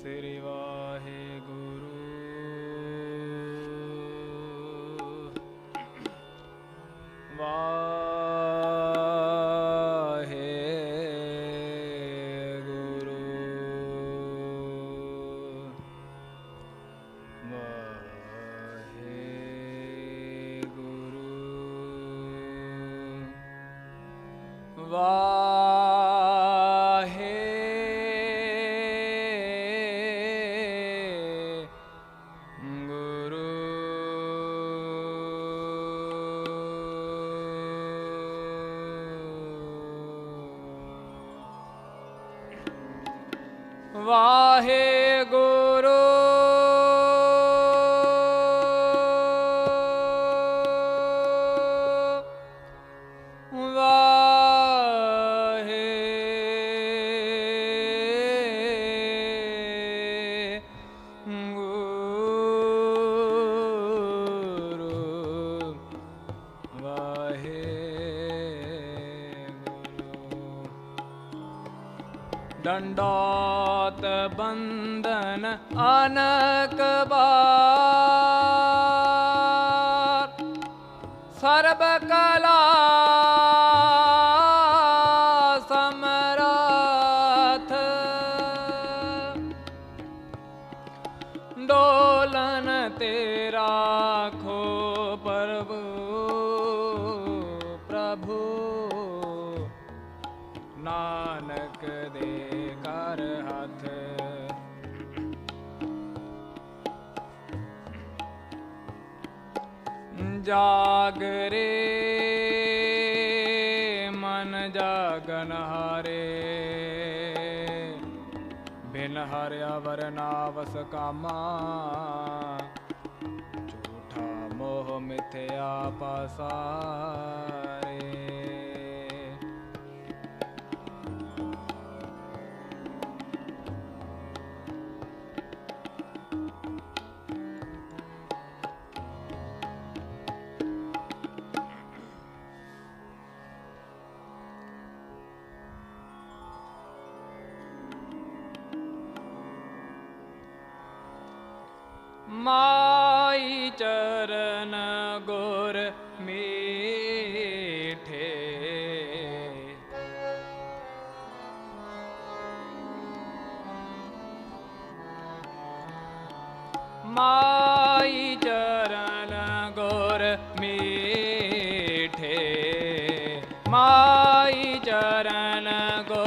ਸ੍ਰੀ ਵਾਹਿਗੁਰੂ। ਵਾਹਿਗੁਰੂ। ਵਾਹਿਗੁਰੂ। ਦੰਡੋਤ ਬੰਦਨ ਅਨਕ ਬਾਰ ਸਰਬ ਕਲਾ ਸਮਰਾਥ ਡੋਲਨ ਤੇਰਾ ਖੋ ਪ੍ਰਭੂ ਪ੍ਰਭੂ ਨਾਨਕ ਦੇ ਜਾਗਰੇ ਮਨ ਜਾਗਨ ਹਾਰੇ। ਬਿਨ ਹਰਿਆ ਵਰਨਾ ਕਾਮਾ ਝੂਠਾ ਮੋਹ ਮਿਥਿਆ ਪਸਾਰੇ माई चरण गोर मीठे। माई चरण गोर मीठे। माई चरण गो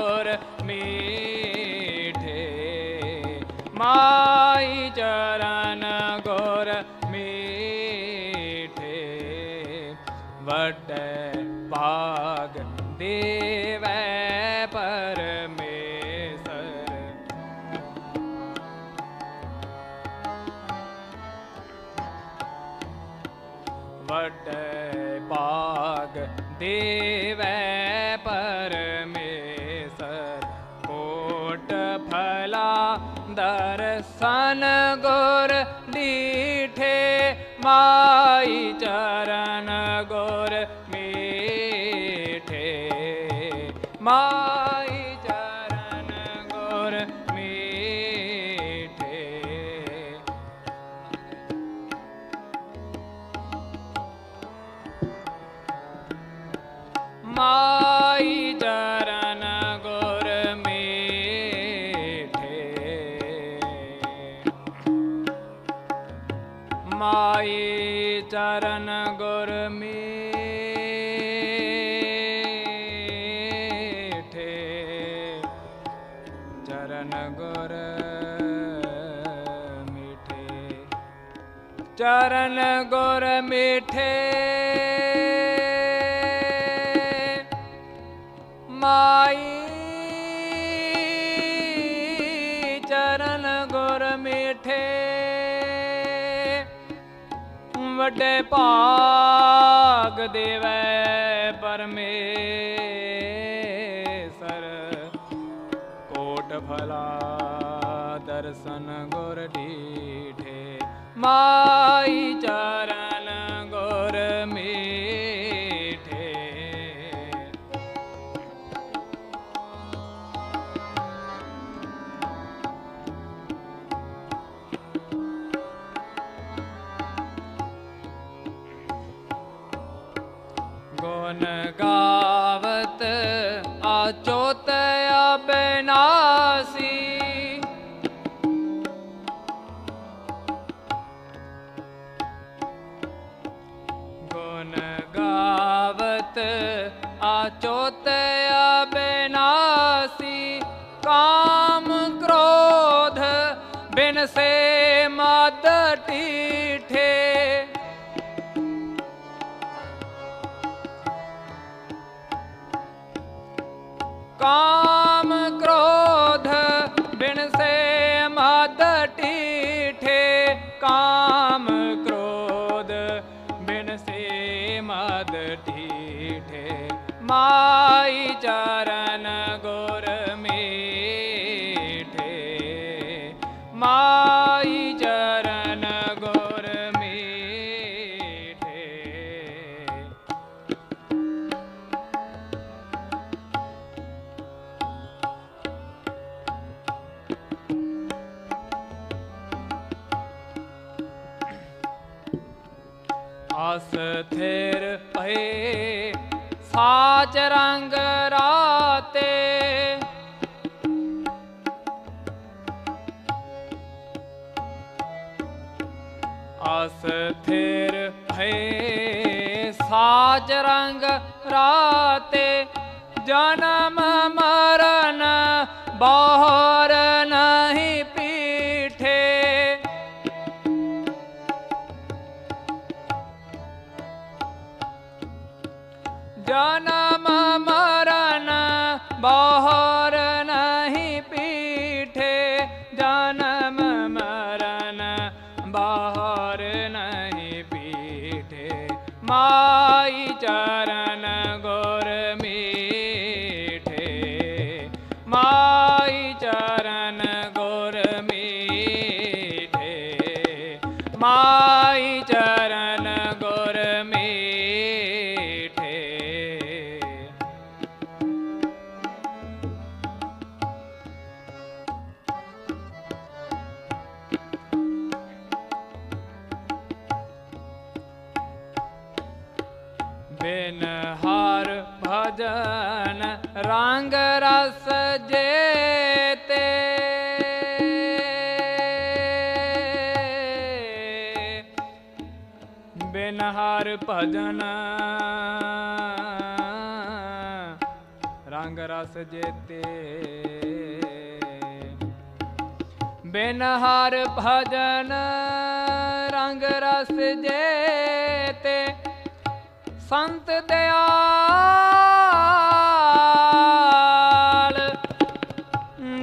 बाग देव परमेश्वर कोट फला दर्शन गोर दीठे माई चरण गो ਮਾਈ ਚਰਨ ਗੁਰ ਮੀਠੇ। ਮਾਈ ਚਰਨ ਗੁਰ ਮੀਠੇ। ਚਰਨ ਗੁਰ ਮੀਠੇ। ਚਰਨ ਗੁਰ ਮੀਠੇ। ਮਾਈ ਚਰਨ ਗੁਰ ਮੀਠੇ ਵੱਡੇ ਭਾਗ ਦੇਵੈ ਪਰਮੇਸ਼ਰ। ਕੋਟ ਫਲਾ ਦਰਸ਼ਨ ਗੁਰ ਡੀਠੇ ਮਾਈ ਚਰਨ ਗੁਣ ਗਾਵਤ ਆਚੋਤ ਅਬਨਾਸੀ। ਗੁਣ ਗਾਵਤ ਆਚੋਤ ਅਬਨਾਸੀ ਕਾਮ ਕ੍ਰੋਧ ਬਿਨ ਸੇ ਮਦਟੀ ਟੀਠੇ ਮਾਈ ਚਰਨ ਗੁਰ ਅਸਥਿਰ ਭਏ ਸਾਚ ਰੰਗ ਰਾਤੇ। ਅਸਥਿਰ ਭਏ ਸਾਚ ਰੰਗ ਰਾਤੇ। ਜਨਮ ਮਰਨ ਬਾਹਰ ਬਾਹਰ ਬਿਨ ਹਰ ਭਜਨ ਰੰਗ ਰਸ ਜੇਤੇ। ਬਿਨ ਹਰ ਭਜਨ ਰੰਗ ਰਸ ਜੇਤੇ। ਬਿਨ ਹਰ ਭਜਨ ਰੰਗ ਰਸ ਜੇਤੇ। ਸੰਤ ਦਿਆਲ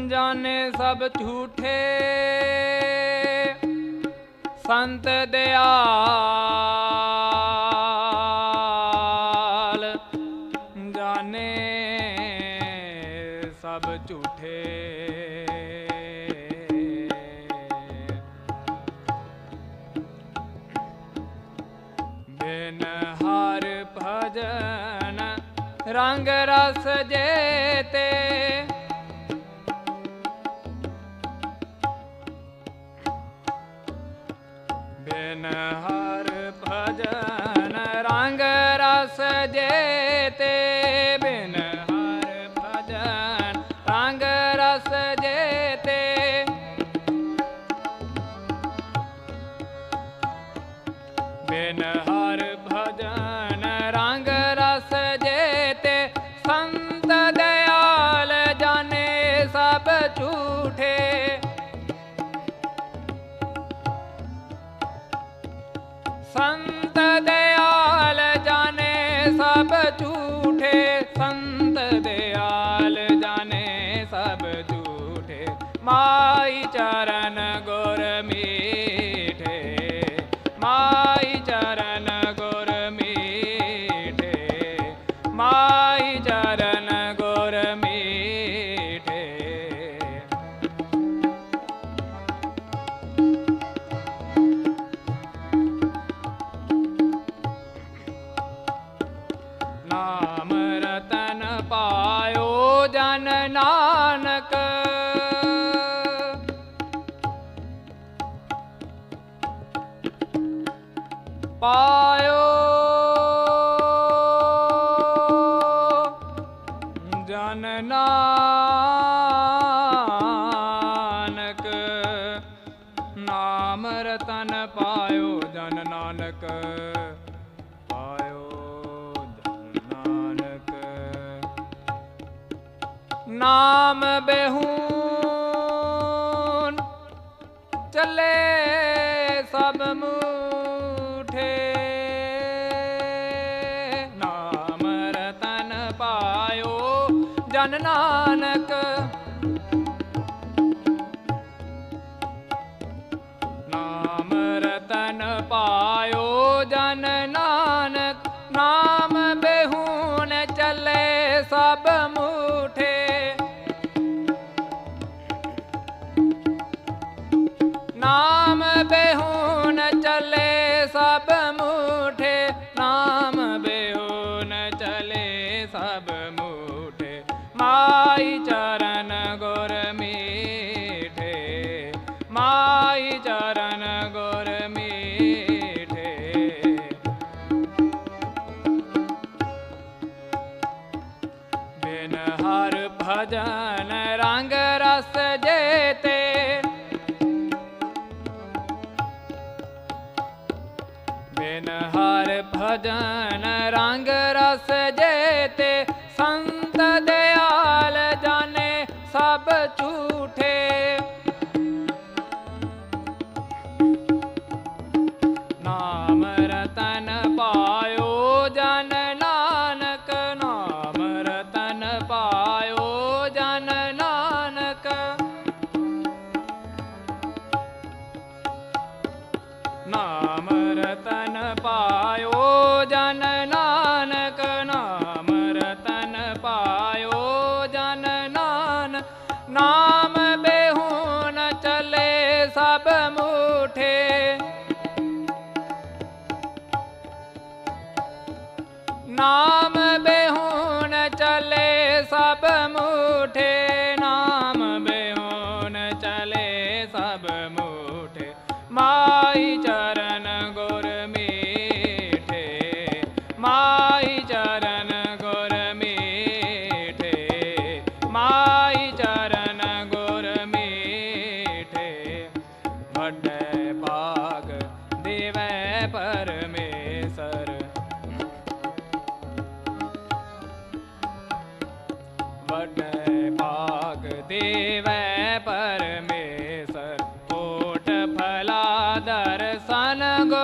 ਜਾਣੇ ਸਭ ਝੂਠੇ। ਸੰਤ ਦਿਆਲ ਜਾਣੇ ਸਭ ਝੂਠੇ। ਰੰਗ ਰਸ ਜੇਤੇ ਬਿਨ ਹਰ ਭਜਨ ਰੰਗ ਰਸ ਜੇਤੇ ਸੰਤ ਚੱਲੇ ਸਭ ਮੂਠੇ ਭਜਨ ਰੰਗ ਰਸ ਜੇਤੇ। ਬਿਨ ਹਰ ਭਜਨ ਰੰਗ ਰਸ ਨਾਮ ਬੇਹੂਨ ਚਲੇ ਸਭ ਮੂਠੇ। ਨਾਮ ਬੇਹੂਨ ਚਲੇ ਸਭ ਮੂਠੇ। ਨਾਮ ਬੇਹੂਨ ਚਲੇ ਸਭ ਮੂਠੇ। ਮਾਈ ਚਰਨ ਗੁਰ ਮੀਠੇ। ਮਾਈ ਚਰਨ सन गो